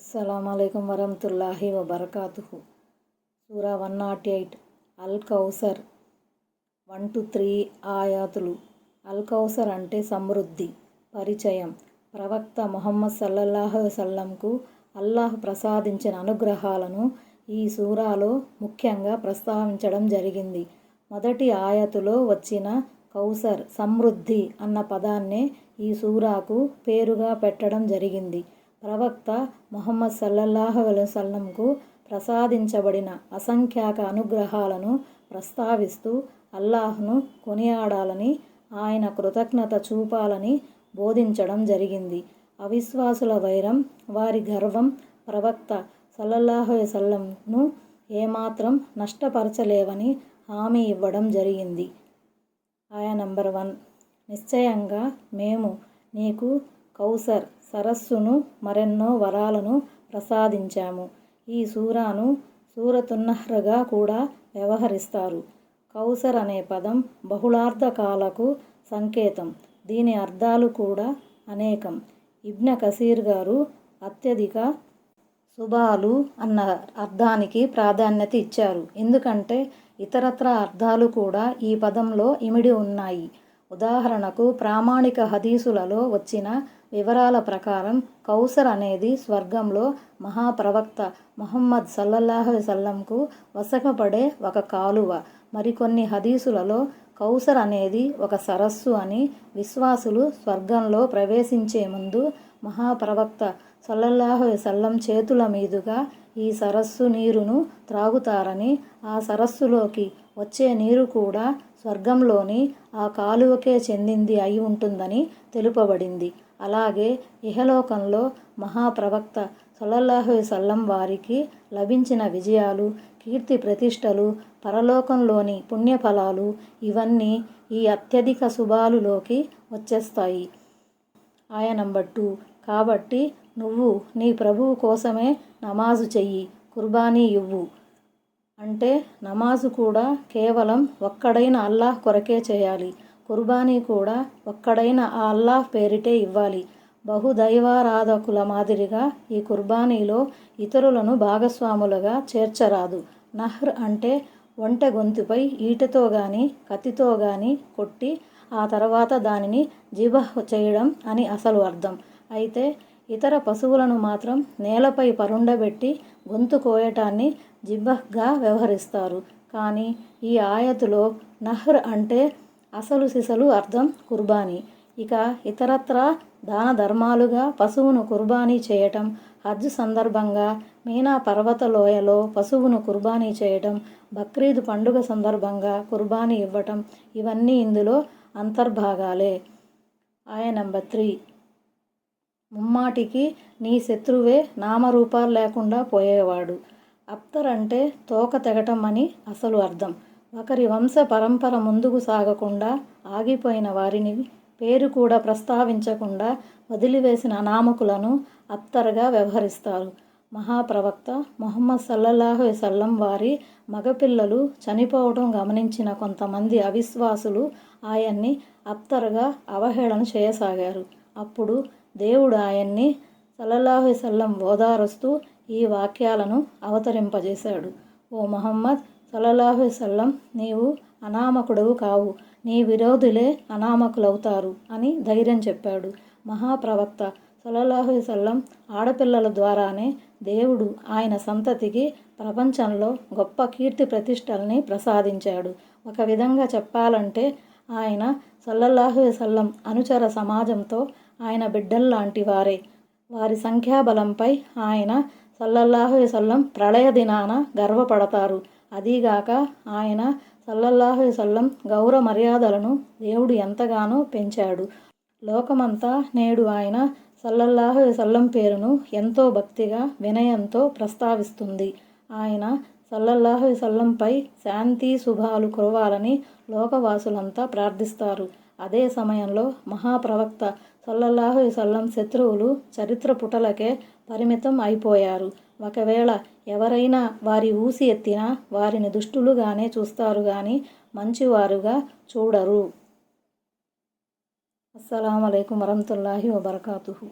అస్సలం వరహతుల్లాహి వబర్కాతుహు. సూరా వన్ నాట్ ఎయిట్ అల్ కౌసర్ వన్ టు త్రీ ఆయాతులు. అల్ కౌసర్ అంటే సమృద్ధి పరిచయం. ప్రవక్త ముహమ్మద్ సల్లల్లాహు సల్లంకు అల్లాహ్ ప్రసాదించిన అనుగ్రహాలను ఈ సూరాలో ముఖ్యంగా ప్రస్తావించడం జరిగింది. మొదటి ఆయతులో వచ్చిన కౌసర్ సమృద్ధి అన్న పదాన్నే ఈ సూరాకు పేరుగా పెట్టడం జరిగింది. ప్రవక్త ముహమ్మద్ సల్లల్లాహు వసల్లంకు ప్రసాదించబడిన అసంఖ్యాక అనుగ్రహాలను ప్రస్తావిస్తూ అల్లాహ్ను కొనియాడాలని ఆయన కృతజ్ఞత చూపాలని బోధించడం జరిగింది. అవిశ్వాసుల వైరం వారి గర్వం ప్రవక్త సల్లల్లాహుసల్లంను ఏమాత్రం నష్టపరచలేవని హామీ ఇవ్వడం జరిగింది. ఆయా నంబర్ వన్ నిశ్చయంగా మేము నీకు కౌసర్ సరస్సును మరెన్నో వరాలను ప్రసాదించాము. ఈ సూరాను సూరతున్నహ్రగా కూడా వ్యవహరిస్తారు. కౌసర్ అనే పదం బహుళార్థకాలకు సంకేతం. దీని అర్థాలు కూడా అనేకం. ఇబ్న కసీర్ గారు అత్యధిక శుభాలు అన్న అర్థానికి ప్రాధాన్యత ఇచ్చారు. ఎందుకంటే ఇతరత్ర అర్థాలు కూడా ఈ పదంలో ఇమిడి ఉన్నాయి. ఉదాహరణకు ప్రామాణిక హదీసులలో వచ్చిన వివరాల ప్రకారం కౌసర్ అనేది స్వర్గంలో మహాప్రవక్త మహమ్మద్ సల్లల్లాహు సల్లంకు వసకపడే ఒక కాలువ. మరికొన్ని హదీసులలో కౌసర్ అనేది ఒక సరస్సు అని విశ్వాసులు స్వర్గంలో ప్రవేశించే ముందు మహాప్రవక్త సల్లల్లాహు సల్లం చేతుల మీదుగా ఈ సరస్సు నీరును త్రాగుతారని ఆ సరస్సులోకి వచ్చే నీరు కూడా స్వర్గంలోని ఆ కాలువకే చెందింది అయి ఉంటుందని తెలుపబడింది. అలాగే ఇహలోకంలో మహాప్రవక్త సల్లల్లాహు సల్లం వారికి లభించిన విజయాలు కీర్తి ప్రతిష్టలు పరలోకంలోని పుణ్యఫలాలు ఇవన్నీ ఈ అత్యధిక శుభాలులోకి వచ్చేస్తాయి. ఆయన నంబర్ టూ కాబట్టి నువ్వు నీ ప్రభువు కోసమే నమాజు చెయ్యి కుర్బానీ ఇవ్వు. అంటే నమాజు కూడా కేవలం ఒక్కడైన అల్లాహ్ కొరకే చేయాలి. కుర్బానీ కూడా ఒక్కడైన ఆ అల్లాహ్ పేరిటే ఇవ్వాలి. బహుదైవారాధకుల మాదిరిగా ఈ కుర్బానీలో ఇతరులను భాగస్వాములుగా చేర్చరాదు. నహ్ర్ అంటే ఒంటె గొంతుపై ఈటతో కానీ కత్తితో కానీ కొట్టి ఆ తర్వాత దానిని జిబహ్ చేయడం అని అసలు అర్థం. అయితే ఇతర పశువులను మాత్రం నేలపై పరుండబెట్టి గొంతు కోయటాన్ని జిబహ్గా వ్యవహరిస్తారు. కానీ ఈ ఆయతులో నహ్ర్ అంటే అసలు సిసలు అర్థం కుర్బానీ. ఇక ఇతరత్ర దాన ధర్మాలుగా పశువును కుర్బానీ చేయటం హజ్ సందర్భంగా మీనా పర్వత లోయలో పశువును కుర్బానీ చేయటం బక్రీద్ పండుగ సందర్భంగా కుర్బానీ ఇవ్వటం ఇవన్నీ ఇందులో అంతర్భాగాలే. ఆయ నంబర్ త్రీ. ముమ్మాటికి నీ శత్రువే నామరూపాలు లేకుండా పోయేవాడు. అప్తర్ అంటే తోక తెగటం అని అసలు అర్థం. ఒకరి వంశ పరంపర ముందుకు సాగకుండా ఆగిపోయిన వారిని పేరు కూడా ప్రస్తావించకుండా వదిలివేసిన అనామకులను అత్తరగా వ్యవహరిస్తారు. మహాప్రవక్త మొహమ్మద్ సల్లల్లాహు సల్లం వారి మగపిల్లలు చనిపోవడం గమనించిన కొంతమంది అవిశ్వాసులు ఆయన్ని అప్తరుగా అవహేళన చేయసాగారు. అప్పుడు దేవుడు ఆయన్ని సల్లల్లాహు సల్లం ఓదారుస్తూ ఈ వాక్యాలను అవతరింపజేశాడు. ఓ మహమ్మద్ సల్లల్లాహు సల్లం నీవు అనామకుడవు కావు నీ విరోధులే అనామకులవుతారు అని ధైర్యం చెప్పాడు మహాప్రవక్త. సల్లల్లాహు సల్లం ఆడపిల్లల ద్వారానే దేవుడు ఆయన సంతతికి ప్రపంచంలో గొప్ప కీర్తి ప్రతిష్టల్ని ప్రసాదించాడు. ఒక విధంగా చెప్పాలంటే ఆయన సల్లల్లాహు సల్లం అనుచర సమాజంతో ఆయన బిడ్డల్లాంటి వారే. వారి సంఖ్యాబలంపై ఆయన సల్లల్లాహు సల్లం ప్రళయ దినాన గర్వపడతారు. అదీగాక ఆయన సల్లల్లాహు సల్లం గౌరవ మర్యాదలను దేవుడు ఎంతగానో పెంచాడు. లోకమంతా నేడు ఆయన సల్లల్లాహు సల్లం పేరును ఎంతో భక్తిగా వినయంతో ప్రస్తావిస్తుంది. ఆయన సల్లల్లాహు సల్లంపై శాంతి శుభాలు కురవాలని లోకవాసులంతా ప్రార్థిస్తారు. అదే సమయంలో మహాప్రవక్త సల్లల్లాహు సల్లం శత్రువులు చరిత్ర పుటలకే పరిమితం అయిపోయారు. ఒకవేళ ఎవరైనా వారి ఊసి ఎత్తినా వారిని దుష్టులుగానే చూస్తారు కానీ మంచివారుగా చూడరు. అస్సలం అయికం వరహతుల్లాహి వబర్కాతుహు.